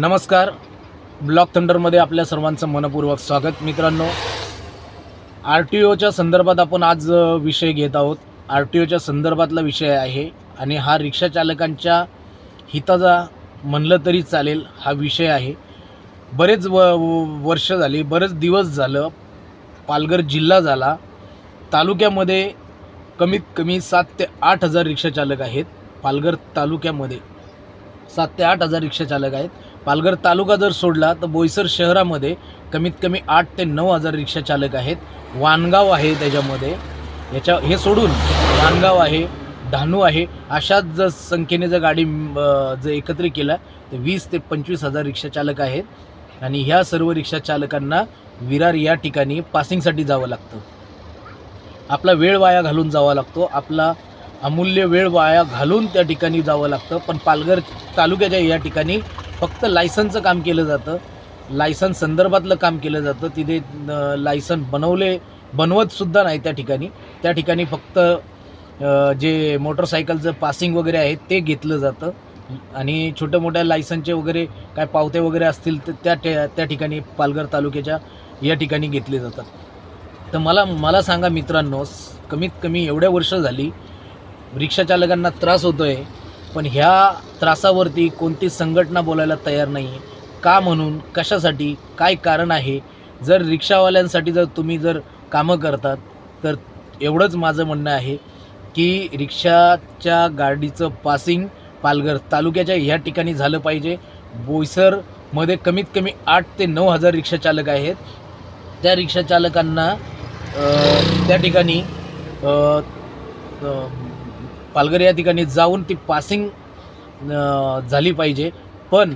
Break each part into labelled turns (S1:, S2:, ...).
S1: नमस्कार. ब्लॉक थंडरमध्ये आपल्या सर्वांचं मनपूर्वक स्वागत. मित्रांनो आर टी ओच्या संदर्भात आपण आज विषय घेत आहोत. आर टी ओच्या संदर्भातला विषय आहे आणि हा रिक्षा चालकांच्या हिताचा म्हणलं तरी चालेल हा विषय आहे. बरेच व वर्ष झाली बरेच दिवस झालं पालघर जिल्हा झाला तालुक्यामध्ये कमीत कमी सात ते आठ हजार रिक्षा चालक आहेत. पालघर तालुक्यामध्ये सात ते आठ हजार रिक्षाचालक आहेत. पालघर तालुका जर सोडला तर बोईसर शहरामध्ये कमीत कमी आठ ते नऊ हजार रिक्षा चालक आहेत. वानगाव आहे त्याच्यामध्ये. याच्या हे सोडून वानगाव आहे डहाणू आहे अशाच जर संख्येने जर गाडी जर एकत्रित केला तर वीस ते पंचवीस हजार रिक्षा चालक आहेत. आणि ह्या सर्व रिक्षा चालकांना विरार या ठिकाणी पासिंगसाठी जावं लागतं. आपला वेळ वाया घालून जावा लागतो. आपला अमूल्य वेळ वाया घालून त्या ठिकाणी जावं लागतं. पण पालघर तालुक्याच्या या ठिकाणी फक्त लायसनचं काम केलं जातं. लायसन संदर्भातलं काम केलं जातं. तिथे लायसन बनवले बनवतसुद्धा नाही त्या ठिकाणी. त्या ठिकाणी फक्त जे मोटरसायकलचं पासिंग वगैरे आहे ते घेतलं जातं. आणि छोट्या मोठ्या लायसनचे वगैरे काय पावते वगैरे असतील तर त्या टे- त्या ठिकाणी पालघर तालुक्याच्या या ठिकाणी घेतले जातात. तर मला मला सांगा मित्रांनो कमीत कमी एवढ्या वर्ष झाली रिक्षाचालकांना त्रास होतो आहे पण ह्या त्रासावरती कोणती संघटना बोलायला तयार नाही. आहे का म्हणून? कशासाठी? काय कारण आहे? जर रिक्षावाल्यांसाठी जर तुम्ही जर कामं करतात तर एवढंच माझं म्हणणं आहे की रिक्षाच्या गाडीचं पासिंग पालघर तालुक्याच्या ह्या ठिकाणी झालं पाहिजे. बोईसरमध्ये कमीत कमी आठ ते नऊ हजार रिक्षाचालक आहेत. त्या रिक्षा चालकांना त्या ठिकाणी पालघर या ठिकाणी जाऊन ती पासिंग झाली पाहिजे. पण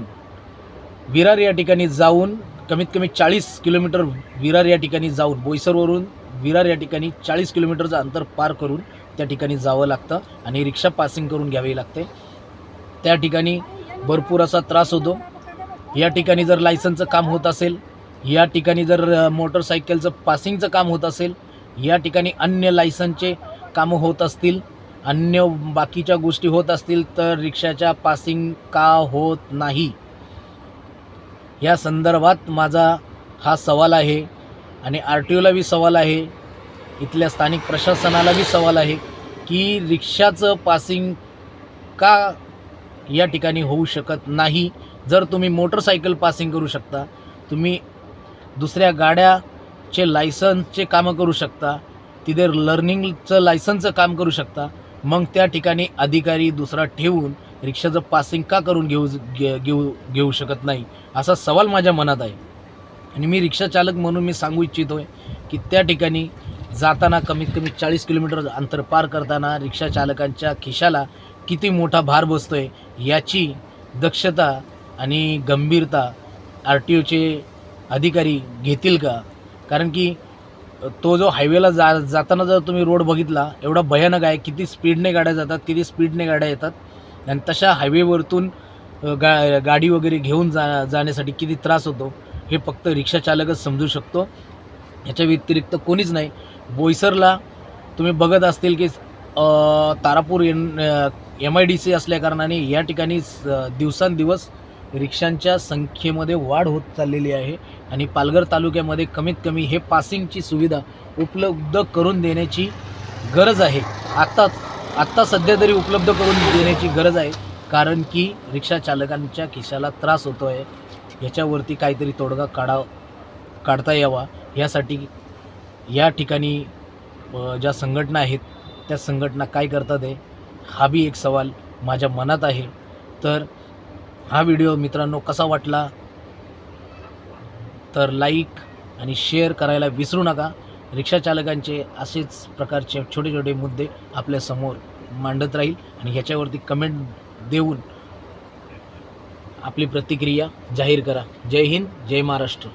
S1: विरार या ठिकाणी जाऊन कमीत कमी चाळीस किलोमीटर विरार या ठिकाणी जाऊन बोईसरवरून विरार या ठिकाणी चाळीस किलोमीटरचं अंतर पार करून त्या ठिकाणी जावं लागतं आणि रिक्षा पासिंग करून घ्यावी लागते. त्या ठिकाणी भरपूर असा त्रास होतो. या ठिकाणी जर लायसनचं काम होत असेल या ठिकाणी जर मोटरसायकलचं पासिंगचं काम होत असेल या ठिकाणी अन्य लायसनचे कामं होत असतील अन्य बाकीच्या गोष्टी होत असतील तर रिक्षाच्या पासिंग का होत नाही? या संदर्भात माझा हा सवाल आहे आणि आर टी ओला बी सवाल आहे. इथल्या स्थानिक प्रशासनाला बी सवाल आहे की रिक्षाचं पासिंग का या ठिकाणी होऊ शकत नाही? जर तुम्ही मोटरसायकल पासिंग करू शकता तुम्ही दुसऱ्या गाड्याचे लायसन्सचे कामं करू शकता तिथे लर्निंगचं लायसन्सचं काम करू शकता मग त्या ठिकाणी अधिकारी दुसरा ठेवून रिक्षाचं पासिंग का करून घेऊ घे- घेऊ घेऊ शकत नाही असा सवाल माझ्या मनात आहे. आणि मी रिक्षाचालक म्हणून मी सांगू इच्छितो आहे की त्या ठिकाणी जाताना कमीत कमी चाळीस किलोमीटर अंतर पार करताना रिक्षाचालकांच्या खिशाला किती मोठा भार बसतो आहे याची दक्षता आणि गंभीरता आर टी ओचे अधिकारी घेतील का? कारण की तो जो हायवेला जा जाताना जर तुम्ही रोड बघितला एवढा भयानक आहे किती स्पीडने गाड्या जातात किती स्पीडने गाड्या येतात आणि तशा हायवेवरतून गा गाडी वगैरे घेऊन जा जाण्यासाठी किती त्रास होतो हे फक्त रिक्षाचालकच समजू शकतो. याच्या व्यतिरिक्त कोणीच नाही. बोईसरला तुम्ही बघत असतील की Tarapur M I D C C असल्याकारणाने या ठिकाणी स- दिवसांदिवस रिक्षांच्या संख्येमध्ये वाढ होत चाललेली आहे आणि पालघर तालुक्यामध्ये कमीत कमी हे पासिंगची सुविधा उपलब्ध करून देण्याची गरज आहे. आत्ताच आत्ता सध्या तरी उपलब्ध करून देण्याची गरज आहे कारण की रिक्षा चालकांच्या खिशाला त्रास होतो आहे याच्यावरती काहीतरी तोडगा काढा काढता यावा. यासाठी या ठिकाणी ज्या संघटना आहेत त्या संघटना काय करतात आहे हा बी एक सवाल माझ्या मनात आहे. तर हा व्हिडिओ मित्रांनो कसा वाटला? तर लाईक आणि शेअर करायला विसरू नका. रिक्षाचालकांचे असेच प्रकारचे छोटे छोटे मुद्दे आपल्यासमोर मांडत राहील आणि ह्याच्यावरती कमेंट देऊन आपली प्रतिक्रिया जाहीर करा. जय हिंद जय महाराष्ट्र.